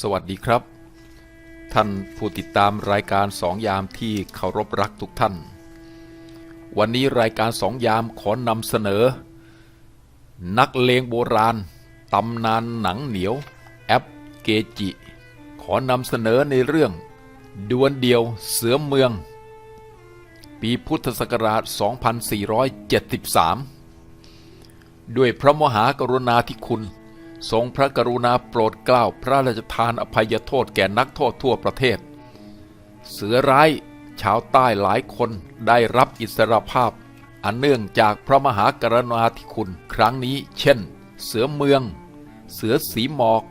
สวัสดีครับ ท่านผู้ติดตามรายการสองยามที่เคารพรักทุกท่าน วันนี้รายการสองยามขอนำเสนอ นักเลงโบราณตำนานหนังเหนียว แอปเกจิ ขอนำเสนอในเรื่อง ดวลเดียวเสือเมือง ปีพุทธศักราช 2473 ด้วยพระมหากรุณาธิคุณ ทรงพระกรุณาโปรดเกล้าพระราชทานอภัยโทษแก่นักโทษทั่วประเทศ เสือร้ายชาวใต้หลายคนได้รับอิสรภาพ อันเนื่องจากพระมหากรณาธิคุณครั้งนี้ เช่น เสือเมือง เสือสีหมอก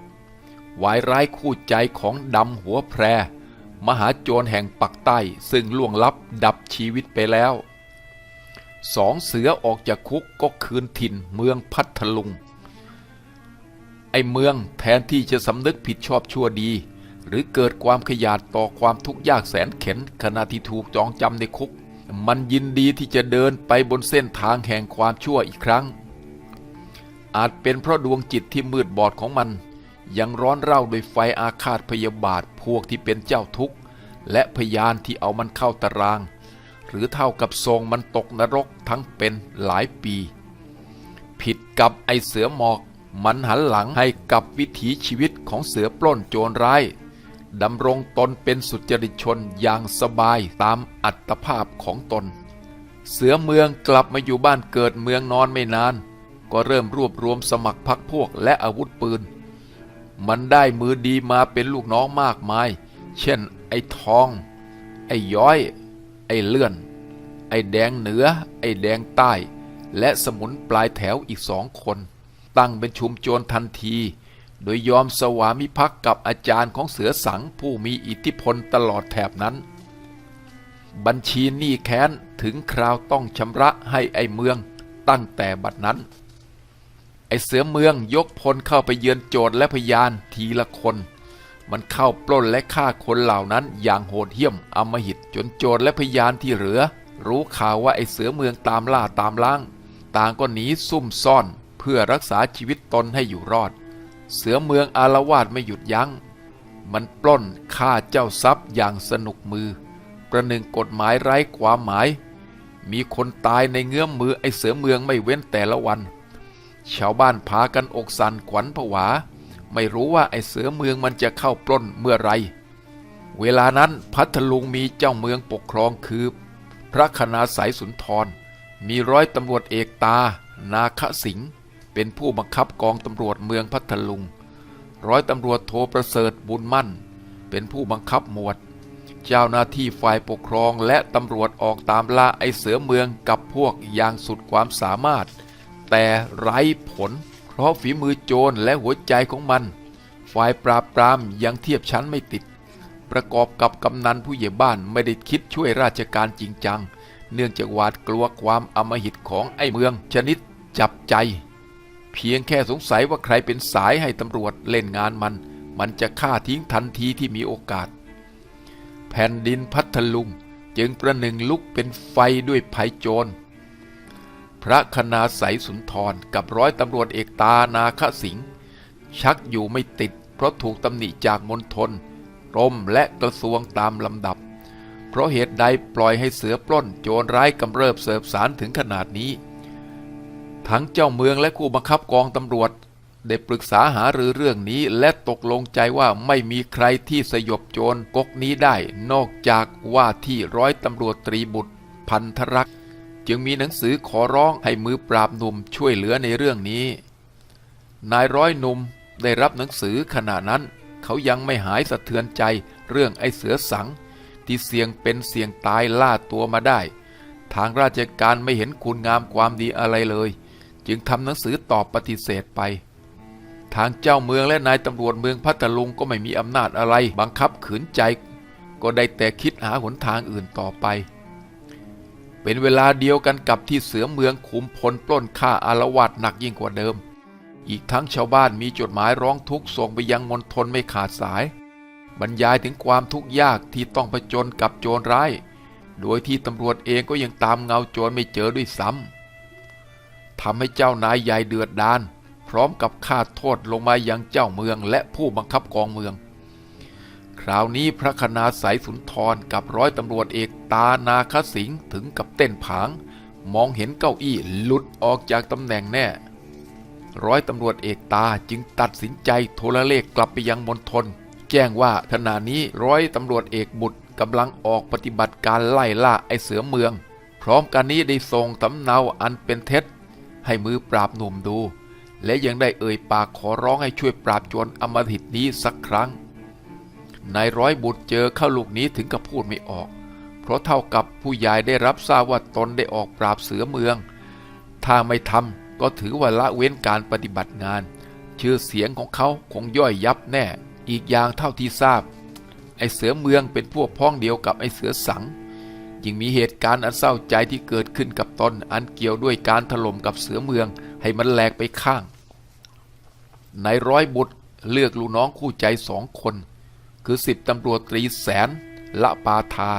วายร้ายคู่ใจของดำหัวแพร มหาโจรแห่งปักใต้ ซึ่งล่วงลับดับชีวิตไปแล้วสองเสือออกจากคุกก็คืนถิ่นเมืองพัทลุง ไอเมืองแทนที่จะสำนึกผิดชอบชั่วดี หรือเกิดความขยาดต่อความทุกข์ยากแสนเข็นขณะที่ถูกจองจำในคุก มันยินดีที่จะเดินไปบนเส้นทางแห่งความชั่วอีกครั้ง อาจเป็นเพราะดวงจิตที่มืดบอดของมัน ยังร้อนเร่าด้วยไฟอาฆาตพยาบาทพวกที่เป็นเจ้าทุกข์ และพยานที่เอามันเข้าตาราง หรือเท่ากับทรงมันตกนรกทั้งเป็นหลายปี ผิดกับไอเสือหมอก มันหันหลังให้กับวิถีชีวิตของเสือปล้นโจรร้ายดำรงตนเป็นสุจริตชนอย่างสบายตามอัตภาพของตน เสือเมืองกลับมาอยู่บ้านเกิดเมืองนอนไม่นาน ก็เริ่มรวบรวมสมัครพรรคพวกและอาวุธปืน มันได้มือดีมาเป็นลูกน้องมากมาย เช่น ไอ้ทอง ไอ้ย้อย ไอ้เลื่อน ไอ้แดงเหนือ ไอ้แดงใต้ และสมุนปลายแถวอีกสองคน ตั้งเป็นชุมโจรทันที โดยยอมสวามิภักดิ์กับอาจารย์ของเสือสังผู้มีอิทธิพลตลอดแถบนั้น บัญชีหนี้แค้นถึงคราวต้องชำระให้ไอ้เมืองตั้งแต่บัดนั้น ไอ้เสือเมืองยกพลเข้าไปเยือนโจทย์และพยานทีละคน มันเข้าปล้นและฆ่าคนเหล่านั้นอย่างโหดเหี้ยมอำมหิตจนโจทย์และพยานที่เหลือ รู้ข่าวว่าไอ้เสือเมืองตามล่าตามล้างต่างก็หนีซุ่มซ่อน เพื่อรักษาชีวิตตนให้อยู่รอด เสือเมืองอารวาสไม่หยุดยัง้ง มันปล้นฆ่าเจ้าทรัพย์อย่างสนุกมือ ประหนึ่งกฎหมายไร้ความหมาย มีคนตายในเงื้อมมือไอ้เสือเมืองไม่เว้นแต่ละวัน ชาวบ้านพากันอกสันขวัญผวา ไม่รู้ว่าไอ้เสือเมืองมันจะเข้าปล้นเมื่อไรเวลานั้นพัทลุงมีเจ้าเมืองปกครองคือ พระคณาสายสุนทร มีร้อยตำรวจเอกตา นาคสิงห์ เป็นผู้บังคับกองตำรวจเมืองพัทลุง ร้อยตำรวจโทประเสริฐบุญมั่น เป็นผู้บังคับหมวด เจ้าหน้าที่ฝ่ายปกครองและตำรวจออกตามล่าไอเสือเมืองกับพวกอย่างสุดความสามารถ แต่ไร้ผล เพราะฝีมือโจรและหัวใจของมัน ฝ่ายปราบปรามยังเทียบชั้นไม่ติด ประกอบกับกำนันผู้ใหญ่บ้านไม่ได้คิดช่วยราชการจริงจัง เนื่องจากหวาดกลัวความอมหิตของไอ้เมืองชนิดจับใจ พียงแค่สงสัยว่าใครเป็นสายให้ตำรวจเล่นงานมัน มันจะฆ่าทิ้งทันทีที่มีโอกาส แผ่นดินพัทลุงจึงประหนึ่งลุกเป็นไฟด้วยภัยโจร พระคณาสายสุนทรกับร้อยตำรวจเอกตานาคสิงชักอยู่ไม่ติด เพราะถูกตำหนิจากมณฑลกรมและกระทรวงตามลำดับ เพราะเหตุใดปล่อยให้เสือปล้นโจรร้ายกำเริบเสบสารถึงขนาดนี้ ทั้งเจ้าเมืองและผู้บังคับกองตำรวจ ได้ปรึกษาหารือเรื่องนี้และตกลงใจว่าไม่มีใครที่สยบโจรก๊กนี้ได้ นอกจากว่าที่ร้อยตำรวจตรีบุตรพันธรักษ์จึงมีหนังสือขอร้องให้มือปราบหนุ่มช่วยเหลือในเรื่องนี้ นายร้อยหนุ่มได้รับหนังสือขณะนั้น เขายังไม่หายสะเทือนใจเรื่องไอ้เสือสัง ที่เสี่ยงเป็นเสี่ยงตายล่าตัวมาได้ ทางราชการไม่เห็นคุณงามความดีอะไรเลย จึงทำหนังสือตอบปฏิเสธไป ทางเจ้าเมืองและนายตำรวจเมืองพัทลุงก็ไม่มีอำนาจอะไร บังคับขืนใจ ก็ได้แต่คิดหาหนทางอื่นต่อไป เป็นเวลาเดียวกันกับที่เสือเมืองขุมพลปล้นฆ่าอารวาสหนักยิ่งกว่าเดิม อีกทั้งชาวบ้านมีจดหมายร้องทุกข์ส่งไปยังมณฑลไม่ขาดสาย บรรยายถึงความทุกข์ยากที่ต้องผจญกับโจรร้าย โดยที่ตำรวจเองก็ยังตามเงาโจรไม่เจอด้วยซ้ำ ทำให้เจ้านายใหญ่เดือดดาน พร้อมกับคาโทษลงมายังเจ้าเมืองและผู้บังคับกองเมือง คราวนี้พระคณาสายสุนทรกับร้อยตำรวจเอกตานาคสิงถึงกับเต้นผาง มองเห็นเก้าอี้หลุดออกจากตำแหน่งแน่ร้อยตำรวจเอกตาจึงตัดสินใจโทรเลขกลับไปยังมณฑลแจ้งว่าขณะนี้ร้อยตำรวจเอกบุตรกำลังออกปฏิบัติการไล่ล่าไอเสือเมือง พร้อมกันนี้ได้ส่งสำเนาอันเป็นเท็จ ให้มือปราบหนุ่มดู และยังได้เอ่ยปากขอร้องให้ช่วยปราบโจรอมหิตนี้สักครั้งนายร้อยบุตรเจอเข้าลูกนี้ถึงกับพูดไม่ออก เพราะเท่ากับผู้ใหญ่ได้รับทราบว่าตนได้ออกปราบเสือเมือง ถ้าไม่ทำก็ถือว่าละเว้นการปฏิบัติงาน ชื่อเสียงของเขาคงย่อยยับแน่ อีกอย่างเท่าที่ทราบ ไอเสือเมืองเป็นพวกพ้องเดียวกับไอเสือสัง ยิ่งมีเหตุการณ์อันเศร้าใจที่เกิดขึ้นกับตนอันเกี่ยวด้วยการถล่มกับเสือเมืองให้มันแหลกไปข้างนายร้อยบุตรเลือกลูกน้องคู่ใจสองคน คือสิบตำรวจตรีแสน ละปาทา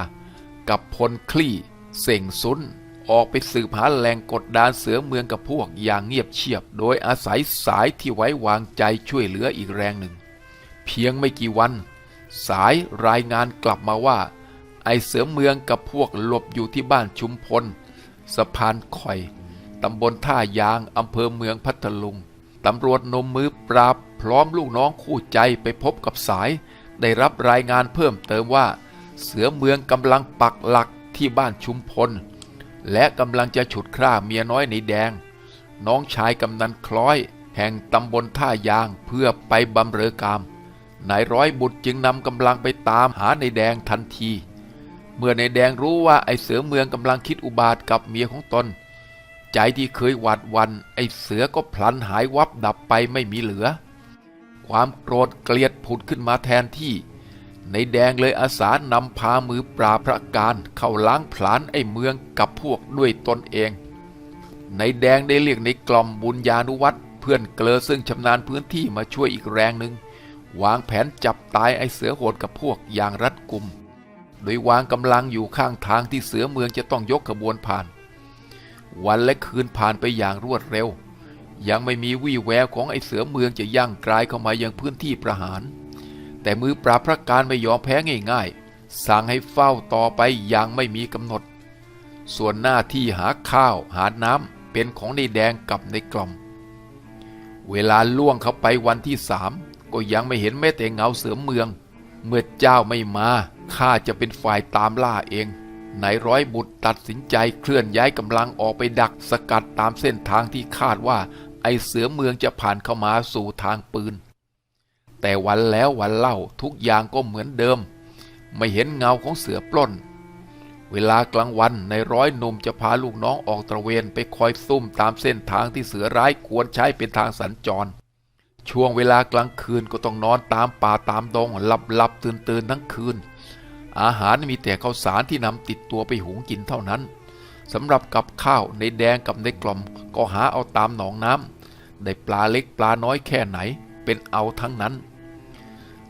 กับพลคลี่เส่งซุนออกไปสืบหาแหล่งกดดานเสือเมืองกับพวกอย่างเงียบเชียบ โดยอาศัยสายที่ไว้วางใจช่วยเหลืออีกแรงหนึ่ง เพียงไม่กี่วัน สายรายงานกลับมาว่า ไอเสือเมืองกับพวกหลบอยู่ที่บ้านชุมพล สะพานคอย ตำบลท่ายาง อำเภอเมืองพัทลุง ตำรวจนมมือปราบ พร้อมลูกน้องคู่ใจไปพบกับสาย ได้รับรายงานเพิ่มเติมว่า เสือเมืองกำลังปักหลักที่บ้านชุมพล และกำลังจะฉุดคร่าเมียน้อยในแดง น้องชายกำนันคล้อย แห่งตำบลท่ายางเพื่อไปบำเรอกามนายร้อยบุตรจึงนำกำลังไปตามหาในแดงทันที เมื่อในแดงรู้ว่าไอเสือเมืองกำลังคิดอุบาทกับเมียของตน ใจที่เคยหวาดวันไอเสือก็พลันหายวับดับไปไม่มีเหลือ ความโกรธเกลียดผุดขึ้นมาแทนที่ในแดงเลยอาสานำพามือปราพระการเข้าล้างผลาญไอเมืองกับพวกด้วยตนเองในแดงได้เรียกในกล่อมบุญญานุวัตรเพื่อนเกลอซึ่งชำนาญพื้นที่มาช่วยอีกแรงหนึ่งวางแผนจับตายไอเสือโหดกับพวกอย่างรัดกุม โดยวางกำลังอยู่ข้างทางที่เสือเมืองจะต้องยกขบวนผ่าน วันและคืนผ่านไปอย่างรวดเร็ว ยังไม่มีวี่แววของไอเสือเมืองจะย่างกลายเข้ามายังพื้นที่ประหาร แต่มือปราบพระการไม่ยอมแพ้ง่ายๆ สั่งให้เฝ้าต่อไปอย่างไม่มีกำหนด ส่วนหน้าที่หาข้าวหาน้ำเป็นของในแดงกับในกล่อม เวลาล่วงเข้าไปวันที่สามก็ยังไม่เห็นแม้แต่เงาเสือเมือง เมื่อเจ้าไม่มา ข้าจะเป็นฝ่ายตามล่าเองนายร้อยบุตรตัดสินใจเคลื่อนย้ายกำลังออกไปดักสกัดตามเส้นทางที่คาดว่า ไอเสือเมืองจะผ่านเข้ามาสู่ทางปืน แต่วันแล้ววันเล่าทุกอย่างก็เหมือนเดิม ไม่เห็นเงาของเสือปล้น เวลากลางวันในร้อยหนุ่มจะพาลูกน้องออกตระเวนไปคอยซุ่มตามเส้นทางที่เสือร้ายควรใช้เป็นทางสัญจร ช่วงเวลากลางคืนก็ต้องนอนตามป่าตามดงหลับหลับตื่นตื่นทั้งคืน อาหารมีแต่ข้าวสารที่นำติดตัวไปหุงกินเท่านั้นสำหรับกับข้าวในแดงกับในกล่อมก็หาเอาตามหนองน้ำได้ปลาเล็กปลาน้อยแค่ไหนเป็นเอาทั้งนั้น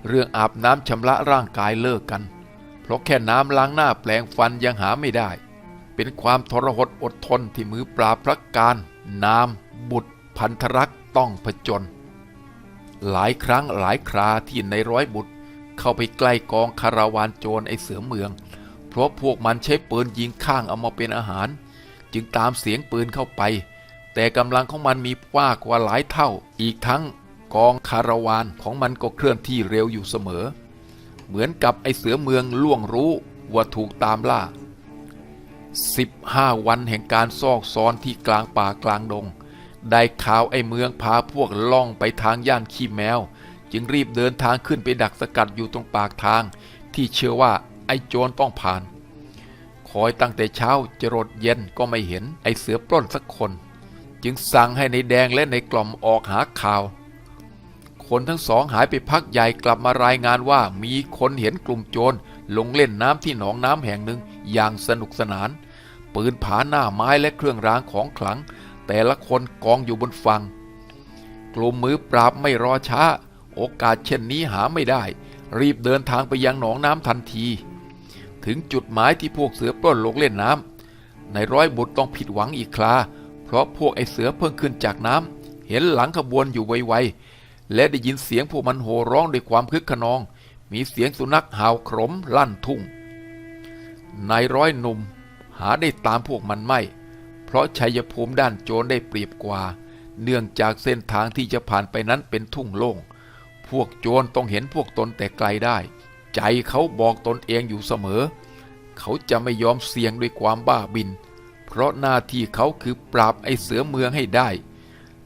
เรื่องอาบน้ำชำระร่างกายเลิกกัน เพราะแค่น้ำล้างหน้าแปลงฟันยังหาไม่ได้ เป็นความทรหดอดทนที่มือปราพระการนาม บุตร พันธรักต้องผจญหลายครั้งหลายคราที่ในร้อยบุตร เข้าไปใกล้กองคาราวานโจรไอเสือเมือง เพราะพวกมันใช้ปืนยิงข้างเอามาเป็นอาหาร จึงตามเสียงปืนเข้าไป แต่กำลังของมันมีกว่ากว่าหลายเท่า อีกทั้งกองคาราวานของมันก็เคลื่อนที่เร็วอยู่เสมอ เหมือนกับไอเสือเมืองล่วงรู้ว่าถูกตามล่า 15 วันแห่งการซอกซอนที่กลางป่ากลางดง ได้ข่าวไอเมืองพาพวกล่องไปทางย่านขี้แมว จึงรีบเดินทางขึ้นไปดักสกัดอยู่ตรงปากทาง ที่เชื่อว่าไอ้โจรต้องผ่าน คอยตั้งแต่เช้าจรดเย็นก็ไม่เห็นไอ้เสือปล้นสักคน จึงสั่งให้ในแดงและในกล่อมออกหาข่าว คนทั้งสองหายไปพักใหญ่กลับมารายงานว่ามีคนเห็นกลุ่มโจรลงเล่นน้ำที่หนองน้ำแห่งหนึ่งอย่างสนุกสนาน ปืนผาหน้าไม้และเครื่องรางของขลัง แต่ละคนกองอยู่บนฝั่งกลุ่มมือปราบไม่รอช้า โอกาสเช่นนี้หาไม่ได้ รีบเดินทางไปยังหนองน้ำทันที ถึงจุดหมายที่พวกเสือปล้นลงเล่นน้ำในร้อยบุตรต้องผิดหวังอีกครา เพราะพวกไอเสือเพิ่งขึ้นจากน้ำเห็นหลังขบวนอยู่ไวๆและได้ยินเสียงพวกมันโห่ร้องด้วยความคึกขนอง มีเสียงสุนัขเห่าขรมลั่นทุ่งนายร้อยหนุ่มหาได้ตามพวกมันไม่ เพราะชัยภูมิด้านโจรได้เปรียบกว่า เนื่องจากเส้นทางที่จะผ่านไปนั้นเป็นทุ่งโล่ง พวกโจรต้องเห็นพวกตนแต่ไกลได้ ใจเขาบอกตนเองอยู่เสมอ เขาจะไม่ยอมเสี่ยงด้วยความบ้าบิน เพราะหน้าที่เขาคือปราบไอเสือเมืองให้ได้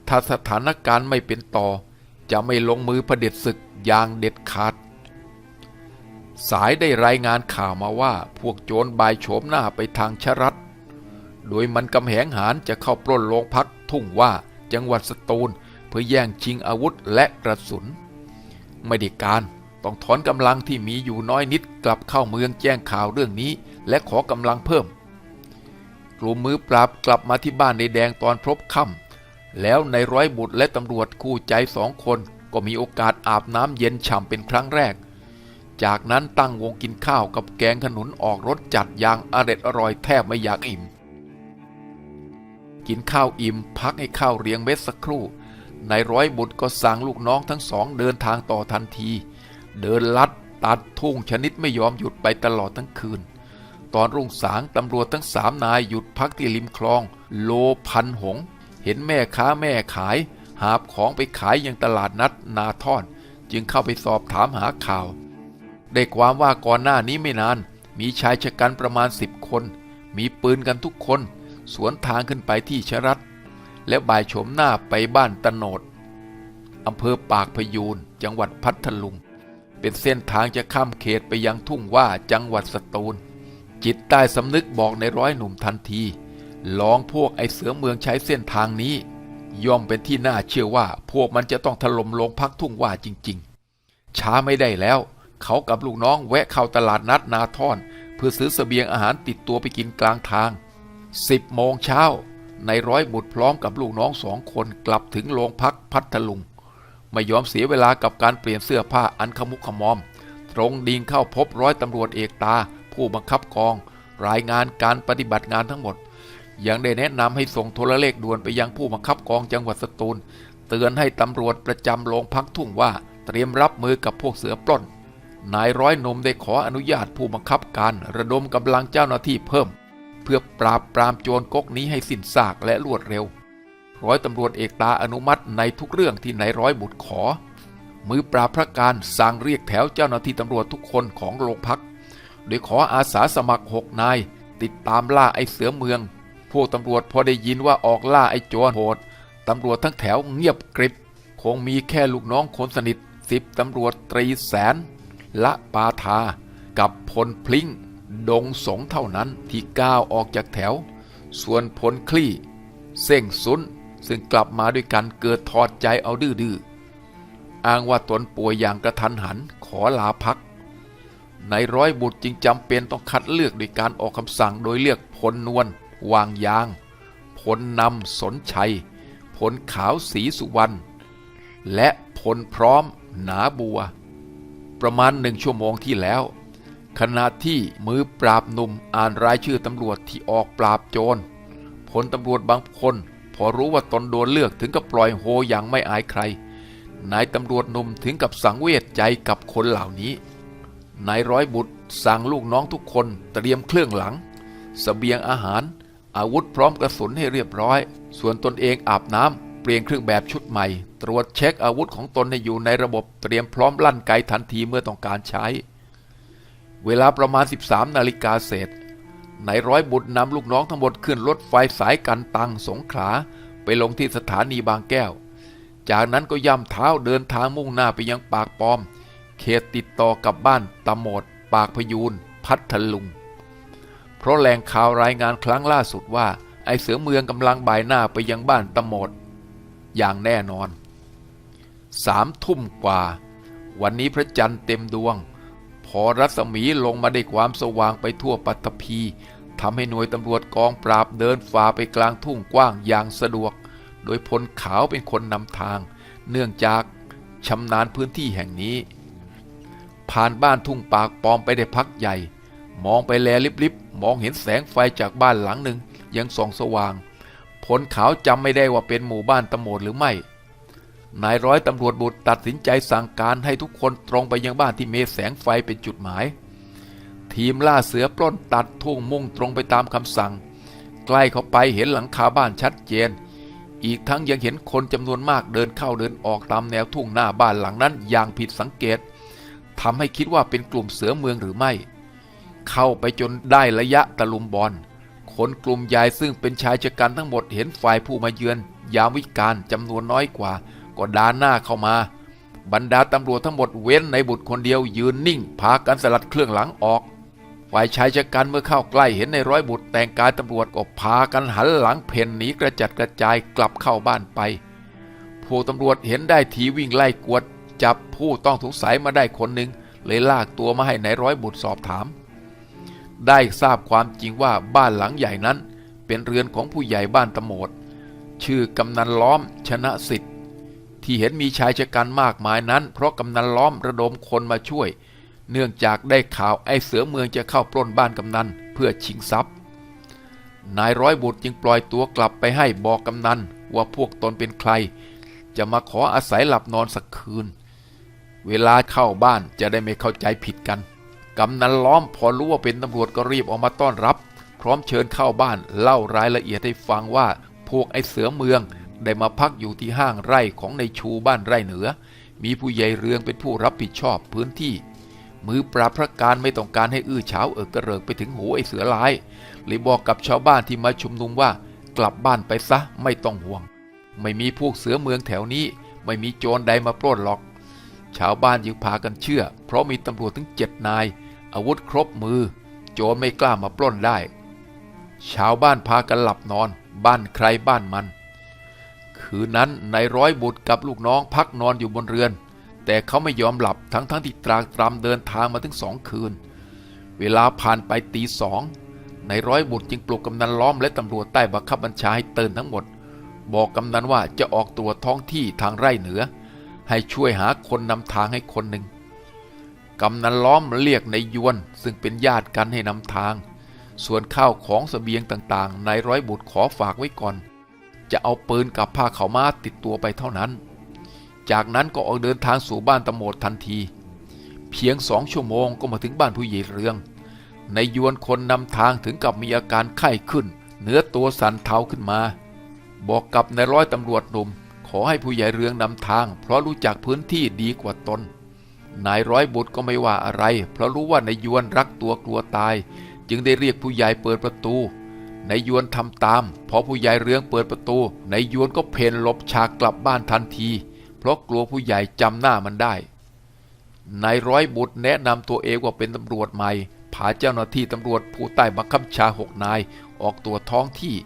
ถ้าสถานการณ์ไม่เป็นต่อ จะไม่ลงมือเผด็จศึกอย่างเด็ดขาด สายได้รายงานข่าวมาว่าพวกโจรบายโฉมหน้าไปทางชรัดโดยมันกำแหงหารจะเข้าปล้นโรงพักทุ่งว่าจังหวัดสตูลเพื่อแย่งชิงอาวุธและกระสุน ไม่ได้การ ต้องถอนกำลังที่มีอยู่น้อยนิดกลับเข้าเมืองแจ้งข่าวเรื่องนี้ และขอกำลังเพิ่ม กลุ่มมือปราบกลับมาที่บ้านในแดงตอนพบค่ำแล้วในร้อยบุตรและตำรวจคู่ใจสองคนก็มีโอกาสอาบน้ำเย็นฉ่ำเป็นครั้งแรก จากนั้นตั้งวงกินข้าวกับแกงขนุนออกรสจัดอย่างอร็ดอร่อยแทบไม่อยากอิ่ม กินข้าวอิ่มพักให้ข้าวเรียงเม็ดสักครู่ นายร้อยบุตรก็สั่งลูกน้องทั้งสองเดินทางต่อทันที เดินลัดตัดทุ่งชนิดไม่ยอมหยุดไปตลอดทั้งคืน ตอนรุ่งสางตำรวจทั้งสามนายหยุดพักที่ริมคลอง โลพันหง เห็นแม่ค้าแม่ขาย หาบของไปขายยังตลาดนัดนาท่อน จึงเข้าไปสอบถามหาข่าว ได้ความว่าก่อนหน้านี้ไม่นาน มีชายชะกันประมาณสิบคน มีปืนกันทุกคน สวนทางขึ้นไปที่ชรัด และบ่ายโฉมหน้าไปบ้านตโนดอำเภอปากพยูนจังหวัดพัทลุง เป็นเส้นทางจะข้ามเขตไปยังทุ่งว่าจังหวัดสตูล จิตใต้สำนึกบอกในร้อยหนุ่มทันทีลองพวกไอเสือเมืองใช้เส้นทางนี้ ย่อมเป็นที่น่าเชื่อว่าพวกมันจะต้องถล่มลงพักทุ่งว่าจริง ๆ ช้าไม่ได้แล้ว เขากับลูกน้องแวะเข้าตลาดนัดนาท่อน เพื่อซื้อเสบียงอาหารติดตัวไปกินกลางทาง 10โมงเช้า ในร้อยบุตรพร้อมกับลูกน้องสองคนกลับถึงโรงพักพัทลุง ไม่ยอมเสียเวลากับการเปลี่ยนเสื้อผ้าอันขมุกขมอม ตรงดิ่งเข้าพบร้อยตำรวจเอกตา ผู้บังคับกอง รายงานการปฏิบัติงานทั้งหมด ยังได้แนะนำให้ส่งโทรเลขด่วนไปยังผู้บังคับกองจังหวัดสตูล เตือนให้ตำรวจประจำโรงพักทุ่งว่าเตรียมรับมือกับพวกเสือปล้นนายร้อยนมได้ขออนุญาตผู้บังคับการระดมกำลังเจ้าหน้าที่เพิ่ม เพื่อปราบปรามโจรก๊กนี้ให้สิ้นซากและรวดเร็ว ร้อยตำรวจเอกตาอนุมัติในทุกเรื่องที่นายร้อยบุตรขอ มือปราบพระการสั่งเรียกแถวเจ้าหน้าที่ตำรวจทุกคนของโรงพัก โดยขออาสาสมัครหกนาย ติดตามล่าไอ้เสือเมือง พวกตำรวจพอได้ยินว่าออกล่าไอ้โจรโหดตำรวจทั้งแถวเงียบกริบคงมีแค่ลูกน้องคนสนิทสิบตำรวจตรีแสน ละปาทา กับพลพลิง ดงสงเท่านั้นที่ก้าวออกจากแถว ส่วนพลคลี่เส้งซุนซึ่งกลับมาด้วยกันเกิดถอดใจเอาดื้อๆอ้างว่าตนป่วยอย่างกระทันหันขอลาพัก ในร้อยบุตรจึงจำเป็นต้องคัดเลือกด้วยการออกคำสั่งโดยเลือกพลนวลวางยาง พลนำสนชัย พลขาวสีสุวรรณและพลพร้อมหนาบัว ประมาณหนึ่งชั่วโมงที่แล้ว ขณะที่มือปราบหนุ่มอ่านรายชื่อตำรวจที่ออกปราบโจรพลตำรวจบางคน พอรู้ว่าตนโดนเลือกถึงกับปล่อยโฮอย่างไม่อายใคร นายตำรวจหนุ่มถึงกับสังเวชใจกับคนเหล่านี้ นายร้อยบุตรสั่งลูกน้องทุกคนเตรียมเครื่องหลังสเสบียงอาหาร อาวุธพร้อมกระสุนให้เรียบร้อย ส่วนตนเองอาบน้ำเปลี่ยนเครื่องแบบชุดใหม่ ตรวจเช็คอาวุธของตนให้อยู่ในระบบเตรียมพร้อมลั่นไกทันทีเมื่อต้องการใช้ เวลาประมาณ 13 นาฬิกาเศษนายร้อยบุตรนำลูกน้องทั้งหมดขึ้นรถไฟสายกันตังสงขลาไปลงที่สถานีบางแก้ว จากนั้นก็ย่ำเท้าเดินทางมุ่งหน้าไปยังปากปอม เขตติดต่อกับบ้านตะโหมด ปากพยูน พัทลุง เพราะแหล่งข่าวรายงานครั้งล่าสุดว่า ไอเสือเมืองกำลังบ่ายหน้าไปยังบ้านตะโหมด อย่างแน่นอนสามทุ่มกว่า วันนี้พระจันทร์เต็มดวง อรัศมีลงมาได้ความสว่างไปทั่วปัตตภีทำให้หน่วยตำรวจกองปราบเดินฝ่าไปกลางทุ่งกว้างอย่างสะดวก โดยพลขาวเป็นคนนำทาง เนื่องจากชำนาญพื้นที่แห่งนี้ ผ่านบ้านทุ่งปากปอมไปได้พักใหญ่ มองไปแลลิบๆมองเห็นแสงไฟจากบ้านหลังหนึ่งยังส่องสว่าง ผลขาวจำไม่ได้ว่าเป็นหมู่บ้านตำโหมดหรือไม่ นายร้อยตำรวจบุตรตัดสินใจสั่งการให้ทุกคนตรงไปยังบ้านที่เมแสงไฟเป็นจุดหมาย ทีมล่าเสือปล้นตัดทุ่งมุ่งตรงไปตามคำสั่ง ใกล้เข้าไปเห็นหลังคาบ้านชัดเจน อีกทั้งยังเห็นคนจำนวนมากเดินเข้าเดินออกตามแนวทุ่งหน้าบ้านหลังนั้นอย่างผิดสังเกตทำให้คิดว่าเป็นกลุ่มเสือเมืองหรือไม่ เข้าไปจนได้ระยะตะลุมบอลคนกลุ่มใหญ่ซึ่งเป็นชายชะกันทั้งหมดเห็นฝ่ายผู้มาเยือน ยามวิการจำนวนน้อยกว่า ก็ดานหน้าเข้ามา บรรดาตำรวจทั้งหมดเว้นในบุตรคนเดียวยืนนิ่ง พากันสลัดเครื่องหลังออกฝ่ายชายชะกันเมื่อเข้าใกล้เห็นในร้อยบุตรแต่งกายตำรวจก็พากันหันหลังเพ่นหนีกระจัดกระจายกลับเข้าบ้านไปพวกตำรวจเห็นได้ทีวิ่งไล่กวด จับผู้ต้องสงสัยมาได้คนหนึ่งเลยลากตัวมาให้ในร้อยบุตรสอบถาม ได้ทราบความจริงว่าบ้านหลังใหญ่นั้น เป็นเรือนของผู้ใหญ่บ้านตะโหมดชื่อกำนันล้อมชนะสิทธิ์ ที่เห็นมีชายชะกันมากมายนั้น เพราะกำนันล้อมระดมคนมาช่วย เนื่องจากได้ข่าวไอ้เสือเมืองจะเข้าปล้นบ้านกำนันเพื่อชิงทรัพย์ นายร้อยบุตรจึงปล่อยตัวกลับไปให้บอกกำนันว่าพวกตนเป็นใคร จะมาขออาศัยหลับนอนสักคืน เวลาเข้าบ้านจะได้ไม่เข้าใจผิดกันกำนันล้อมพอรู้ว่าเป็นตำรวจก็รีบออกมาต้อนรับ พร้อมเชิญเข้าบ้านเล่ารายละเอียดให้ฟังว่าพวกไอ้เสือเมือง ได้มาพักอยู่ที่ห้างไร่ของในชูบ้านไร่เหนือ มีผู้ใหญ่เรืองเป็นผู้รับผิดชอบพื้นที่ มือปราบพระการไม่ต้องการให้อื้อเฉาเอิกกระเริกไปถึงหูไอเสือร้ายเลยบอกกับชาวบ้านที่มาชุมนุมว่ากลับบ้านไปซะไม่ต้องห่วง ไม่มีพวกเสือเมืองแถวนี้ ไม่มีโจรใดมาปล้นหรอก ชาวบ้านยังพากันเชื่อ เพราะมีตำรวจถึงเจ็ดนาย อาวุธครบมือ โจรไม่กล้ามาปล้นได้ ชาวบ้านพากันหลับนอน บ้านใครบ้านมัน คืนนั้นนายร้อยบุตรกับลูกน้องพักนอนอยู่บนเรือน แต่เขาไม่ยอมหลับทั้งทั้งที่ตรากตรำเดินทางมาถึงสองคืน เวลาผ่านไปตีสองนายร้อยบุตรจึงปลุกกำนันล้อมและตำรวจใต้บังคับบัญชาให้ตื่นทั้งหมด บอกกำนันว่าจะออกตรวจท้องที่ทางไร่เหนือ ให้ช่วยหาคนนำทางให้คนหนึ่งกำนันล้อมเรียกนายยวน ซึ่งเป็นญาติกันให้นำทาง ส่วนข้าวของสเสบียงต่างๆนายร้อยบุตรขอฝากไว้ก่อน จะเอาปืนกับผ้าขาวม้าติดตัวไปเท่านั้น จากนั้นก็ออกเดินทางสู่บ้านตำโหมดทันที เพียงสองชั่วโมงก็มาถึงบ้านผู้ใหญ่เรือง ในยยวนคนนำทางถึงกับมีอาการไข้ขึ้น เนื้อตัวสั่นเทาขึ้นมา บอกกับนายร้อยตำรวจหนุ่ม ขอให้ผู้ใหญ่เรืองนำทาง เพราะรู้จักพื้นที่ดีกว่าตนนายร้อยบุตรก็ไม่ว่าอะไร เพราะรู้ว่านายยวนรักตัวกลัวตาย จึงได้เรียกผู้ใหญ่เปิดประตู นายยวนทำตาม พอผู้ใหญ่เรืองเปิดประตูนายยวนก็เพนหลบฉากกลับบ้านทันที เพราะกลัวผู้ใหญ่จำหน้ามันได้นายร้อยบุตรแนะนำตัวเองว่าเป็นตำรวจใหม่พาเจ้าหน้าที่ตำรวจผู้ใต้บังคับชาหกนาย ออกตัวท้องที่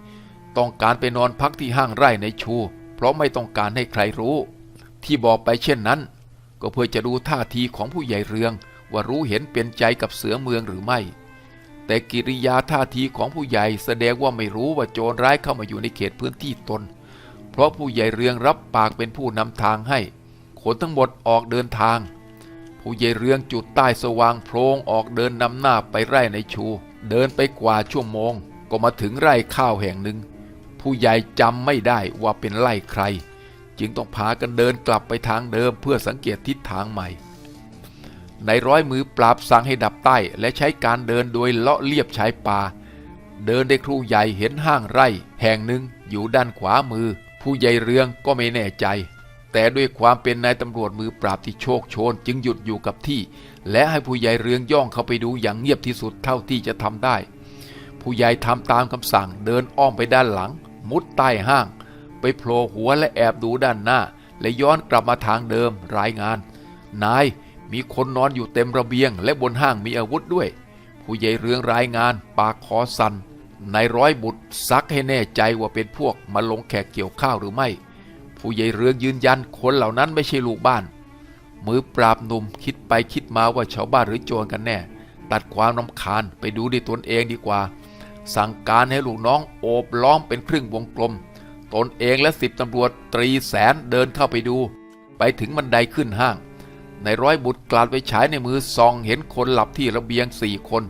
ต้องการไปนอนพักที่ห้างไร่ในชู เพราะไม่ต้องการให้ใครรู้ ที่บอกไปเช่นนั้น ก็เพื่อจะดูท่าทีของผู้ใหญ่เรือง ว่ารู้เห็นเป็นใจกับเสือเมืองหรือไม่ แต่กิริยาท่าทีของผู้ใหญ่แสดงว่าไม่รู้ว่าโจรร้ายเข้ามาอยู่ในเขตพื้นที่ตน เพราะผู้ใหญ่เรืองรับปากเป็นผู้นำทางให้คนทั้งหมดออกเดินทาง ผู้ใหญ่เรืองจุดใต้สว่างโพรงออกเดินนำหน้าไปไร่ในชู เดินไปกว่าชั่วโมง ก็มาถึงไร่ข้าวแห่งหนึ่ง ผู้ใหญ่จำไม่ได้ว่าเป็นไร่ใคร จึงต้องพากันเดินกลับไปทางเดิมเพื่อสังเกตทิศทางใหม่ ในร้อยมือปราบสั่งให้ดับใต้ และใช้การเดินโดยเลาะเลียบชายป่า เดินได้ครูใหญ่เห็นห้างไร่ แห่งหนึ่งอยู่ด้านขวามือ ผู้ใหญ่เรืองก็ไม่แน่ใจ แต่ด้วยความเป็นนายตำรวจมือปราบที่โชคโชน จึงหยุดอยู่กับที่ และให้ผู้ใหญ่เรืองย่องเข้าไปดูอย่างเงียบที่สุดเท่าที่จะทำได้ ผู้ใหญ่ทำตามคำสั่งเดินอ้อมไปด้านหลัง มุดใต้ห้าง ไปโผล่หัวและแอบดูด้านหน้า และย้อนกลับมาทางเดิมรายงาน นาย มีคนนอนอยู่เต็มระเบียง และบนห้างมีอาวุธด้วย ผู้ใหญ่เรืองรายงาน ปากคอสันนายร้อยบุตรซักให้แน่ใจว่าเป็นพวกมาลงแขกเกี่ยวข้าวหรือไม่ ผู้ใหญ่เรืองยืนยันคนเหล่านั้นไม่ใช่ลูกบ้าน มือปราบหนุ่มคิดไปคิดมาว่าชาวบ้านหรือโจรกันแน่ ตัดความรำคาญไปดูด้วยตนเองดีกว่า สั่งการให้ลูกน้องโอบล้อมเป็นครึ่งวงกลม ตนเองและสิบตำรวจตรีแสนเดินเข้าไปดู ไปถึงบันไดขึ้นห้าง ในร้อยบุตรกลาดไปฉายในมือซองเห็นคนหลับที่ระเบียงสี่คน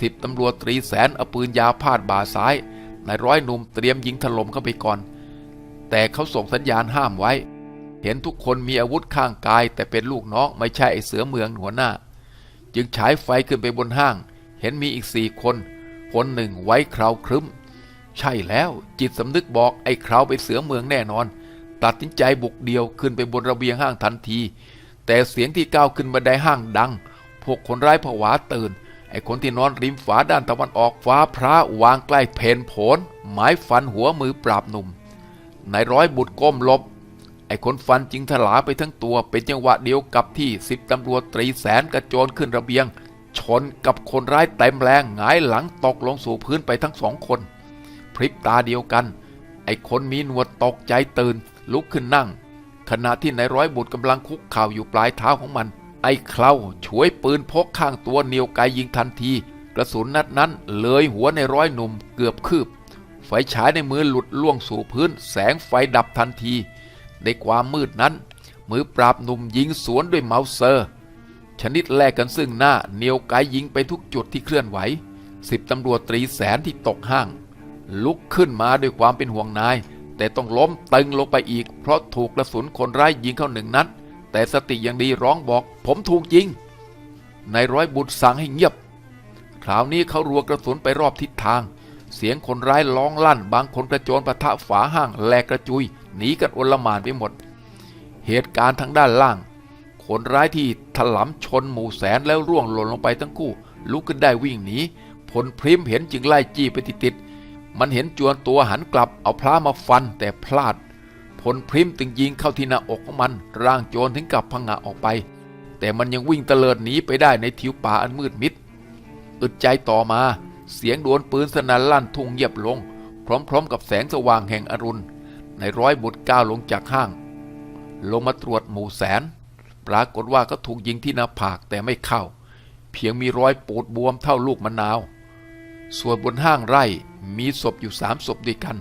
สิบตำรวจตรีแสนเอาปืนยาพาดบ่าซ้ายนายร้อยหนุ่มเตรียมยิงถล่มเข้าไปก่อน แต่เขาส่งสัญญาณห้ามไว้ เห็นทุกคนมีอาวุธข้างกาย แต่เป็นลูกน้องไม่ใช่ไอเสือเมืองหัวหน้า จึงฉายไฟขึ้นไปบนห้าง เห็นมีอีกสี่คนคนหนึ่งไว้คราวครึ้ม ใช่แล้วจิตสำนึกบอกไอ้คราวเป็นเสือเมืองแน่นอน ตัดสินใจบุกเดียวขึ้นไปบนระเบียงห้างทันที แต่เสียงที่ก้าวขึ้นบันไดห้างดัง พวกคนร้ายผวาตื่น ไอ้คนที่นอนริมฝาด้านตะวันออกฟ้าพระวางใกล้เพนผล หมายฟันหัวมือปราบหนุ่มนายร้อยบุตรก้มหลบ ไอ้คนฟันจึงถลาไปทั้งตัวเป็นจังหวะเดียวกับที่สิบตำรวจตรีแสนกระโจนขึ้นระเบียง ชนกับคนร้ายเต็มแรงหงายหลังตกลงสู่พื้นไปทั้งสองคน พริบตาเดียวกัน ไอ้คนมีหนวดตกใจตื่นลุกขึ้นนั่ง ขณะที่นายร้อยบุตรกำลังคุกเข่าอยู่ปลายเท้าของมัน ไอ้เคลาช่วยปืนพกข้างตัวเหนียวไกยิงทันที กระสุนนัดนั้นเลยหัวในร้อยหนุ่มเกือบคืบ ไฟฉายในมือหลุดล่วงสู่พื้น แสงไฟดับทันที ในความมืดนั้น มือปราบหนุ่มยิงสวนด้วยเมาเซอร์ ชนิดแลกกันซึ่งหน้าเหนียวไกยิงไปทุกจุดที่เคลื่อนไหวสิบตำรวจตรีแสนที่ตกห้าง ลุกขึ้นมาด้วยความเป็นห่วงนาย แต่ต้องล้มตึงลงไปอีก เพราะถูกกระสุนคนร้ายยิงเข้าหนึ่งนัด แต่สติยังดีร้องบอก ผมถูกยิงนายร้อยบุตรสั่งให้เงียบ คราวนี้เขารัวกระสุนไปรอบทิศทาง เสียงคนร้ายร้องลั่น บางคนกระโจนปะทะฝาห้างแหลกกระจุย หนีกันอลมานไปหมด เหตุการณ์ทางด้านล่าง คนร้ายที่ถลำชนหมู่แสนแล้วร่วงหล่นลงไปทั้งคู่ ลุกขึ้นได้วิ่งหนีผลพริมเห็นจึงไล่จี้ไปติดๆ มันเห็นจวนตัวหันกลับเอาพระมาฟันแต่พลาด ผลพริมจึงยิงเข้าที่หน้าอกของมัน ร่างโจรถึงกับพังงะออกไป แต่มันยังวิ่งเตลิดหนีไปได้ในทิวป่าอันมืดมิด อึดใจต่อมา เสียงดวลปืนสนั่นลั่นทุ่งเงียบลง พร้อมๆ กับแสงสว่างแห่งอรุณ ในร้อยบุตรก้าวลงจากห้าง ลงมาตรวจหมู่แสน ปรากฏว่าก็ถูกยิงที่หน้าผากแต่ไม่เข้า เพียงมีรอยปูดบวมเท่าลูกมะนาว ส่วนบนห้างไร่มีศพอยู่สามศพด้วยกัน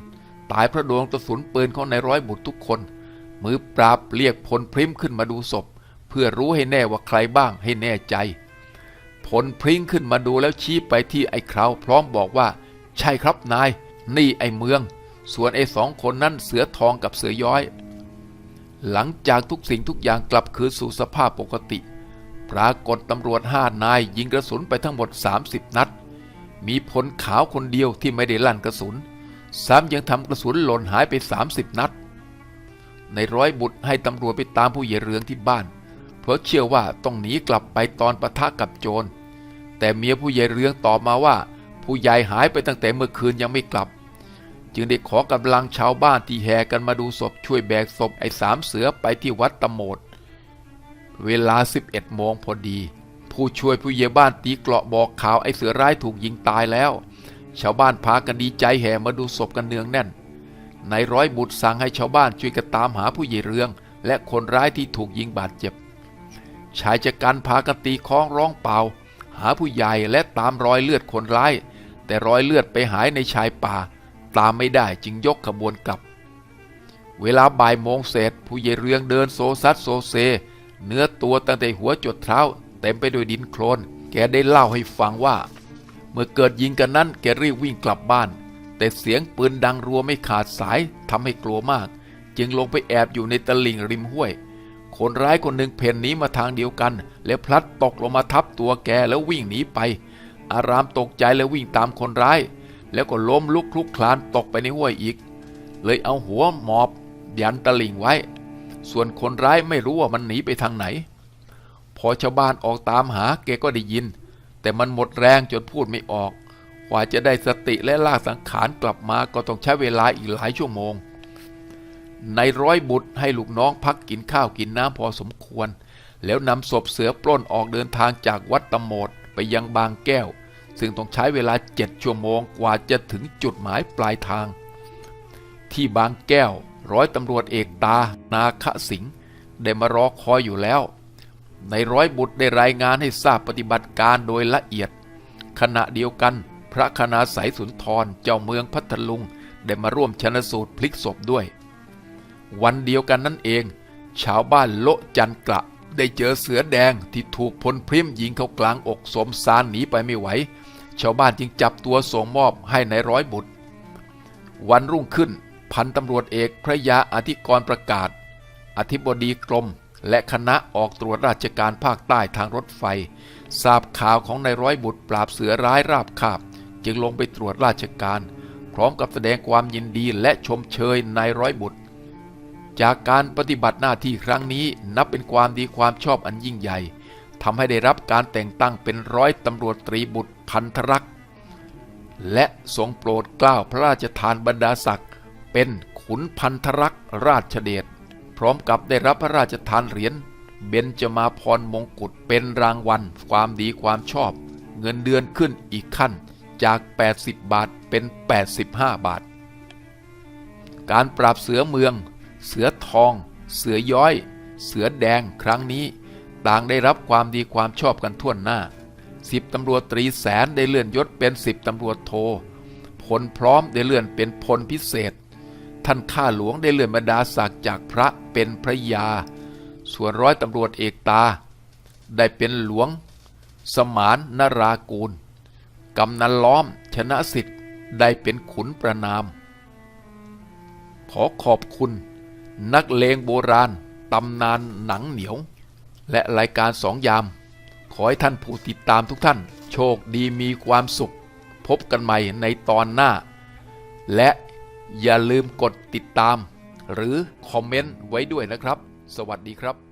ตายพระโดนกระสุนปืนของนายร้อยบุตรทุกคน มือปราบเรียกพลพริ้มขึ้นมาดูศพ เพื่อรู้ให้แน่ว่าใครบ้างให้แน่ใจผลพริ้งขึ้นมาดูแล้วชี้ไปที่ไอ้คราวพร้อมบอกว่า ใช่ครับนาย นี่ไอ้เมือง ส่วนไอ้สองคนนั้นเสือทองกับเสือย้อย หลังจากทุกสิ่งทุกอย่างกลับคืนสู่สภาพปกติ ปรากฏตำรวจห้านายยิงกระสุนไปทั้งหมด 30 นัด มีผลขาวคนเดียวที่ไม่ได้ลั่นกระสุนซ้ำยังทำกระสุนหล่นหายไป 30 นัด ในร้อยบุตรให้ตำรวจไปตามผู้ใหญ่เรืองที่บ้าน เพราะเชื่อว่าต้องหนีกลับไปตอนปะทะกับโจร แต่เมียผู้ใหญ่เรืองตอบมาว่า ผู้ใหญ่หายไปตั้งแต่เมื่อคืนยังไม่กลับ จึงได้ขอกำลังชาวบ้านที่แห่กันมาดูศพช่วยแบกศพไอ้สามเสือไปที่วัดตะโมด เวลา 11โมงพอดี ผู้ช่วยผู้ใหญ่บ้านตีเกราะบอกข่าวไอ้เสือร้ายถูกยิงตายแล้ว ชาวบ้านพากันดีใจแห่มาดูศพกันเนืองแน่นนายร้อยบุตรสั่งให้ชาวบ้านช่วยกันตามหาผู้ใหญ่เรือง และคนร้ายที่ถูกยิงบาดเจ็บ ชายจัดการพากันตีค้องร้องเป่า หาผู้ใหญ่และตามรอยเลือดคนร้าย แต่รอยเลือดไปหายในชายป่า ตามไม่ได้จึงยกขบวนกลับ เวลาบ่ายโมงเศษผู้ใหญ่เรืองเดินโซซัดโซเซ เนื้อตัวตั้งแต่หัวจดเท้า เต็มไปด้วยดินโคลนแกได้เล่าให้ฟังว่า เมื่อเกิดยิงกันนั้นแกรีบวิ่งกลับบ้าน แต่เสียงปืนดังรัวไม่ขาดสายทำให้กลัวมาก จึงลงไปแอบอยู่ในตลิ่งริมห้วย คนร้ายคนหนึ่งเพ่นหนีมาทางเดียวกัน แล้วพลัดตกลงมาทับตัวแกแล้ววิ่งหนีไป อารามตกใจแล้ววิ่งตามคนร้าย แล้วก็ล้มลุกคลุกคลานตกไปในห้วยอีก เลยเอาหัวหมอบยันตะลิ่งไว้ ส่วนคนร้ายไม่รู้ว่ามันหนีไปทางไหน พอชาวบ้านออกตามหาแกก็ได้ยิน แต่มันหมดแรงจนพูดไม่ออกกว่าจะได้สติและลากสังขารกลับมาก็ต้องใช้เวลาอีกหลายชั่วโมง ในร้อยบุตรให้ลูกน้องพักกินข้าวกินน้ำพอสมควร แล้วนำศพเสือปล้นออกเดินทางจากวัดตะโมดไปยังบางแก้ว ซึ่งต้องใช้เวลาเจ็ดชั่วโมงกว่าจะถึงจุดหมายปลายทาง ที่บางแก้วร้อยตำรวจเอกตานาคสิงห์ได้มารอคอยอยู่แล้ว ในร้อยบุตรได้รายงานให้ทราบปฏิบัติการโดยละเอียด ขณะเดียวกัน พระคณาสายสุนทรเจ้าเมืองพัทลุง ได้มาร่วมชนสูตรพลิกศพด้วย วันเดียวกันนั่นเอง ชาวบ้านโละจันกระได้เจอเสือแดงที่ถูกพลพริมยิงเข้ากลางอกสมสารหนีไปไม่ไหว ชาวบ้านจึงจับตัวส่งมอบให้ในายร้อยบุตร วันรุ่งขึ้นพันตำรวจเอกพระยาอธิกรประกาศ อธิบดีกรม และคณะออกตรวจราชการภาคใต้ทางรถไฟ ทราบข่าวของนายร้อยบุตรปราบเสือร้ายราบคาบ จึงลงไปตรวจราชการ พร้อมกับแสดงความยินดีและชมเชยนายร้อยบุตร จากการปฏิบัติหน้าที่ครั้งนี้นับเป็นความดีความชอบอันยิ่งใหญ่ทำให้ได้รับการแต่งตั้งเป็นร้อยตำรวจตรีบุตรพันธรักษ์และทรงโปรดเกล้าพระราชทานบรรดาศักดิ์เป็นขุนพันธรักษ์ราชเดช ร้อมกับได้รับพระราชทานเหรียญเบญจมาพรมงกุฎเป็นรางวัล ความดีความชอบ เงินเดือนขึ้นอีกขั้นจาก 80 บาทเป็น 85 บาท การปราบเสือเมือง เสือทอง เสือย้อย เสือแดงครั้งนี้ ต่างได้รับความดีความชอบกันทั่วหน้าสิบตำรวจตรีแสนได้เลื่อนยศเป็นสิบตำรวจโทพลพร้อมได้เลื่อนเป็นพลพิเศษ ท่านข้าหลวงได้เลื่อนบรรดาศักดิ์จากพระเป็นพระยา ส่วนร้อยตำรวจเอกตา ได้เป็นหลวง สมานนรากูลกำนันล้อมชนะสิทธิ์ได้เป็นขุนประนาม ขอขอบคุณ นักเลงโบราณตำนานหนังเหนียว และรายการสองยาม ขอให้ท่านผู้ติดตามทุกท่าน โชคดีมีความสุข พบกันใหม่ในตอนหน้า และ อย่าลืมกดติดตาม หรือคอมเมนต์ไว้ด้วยนะครับ สวัสดีครับ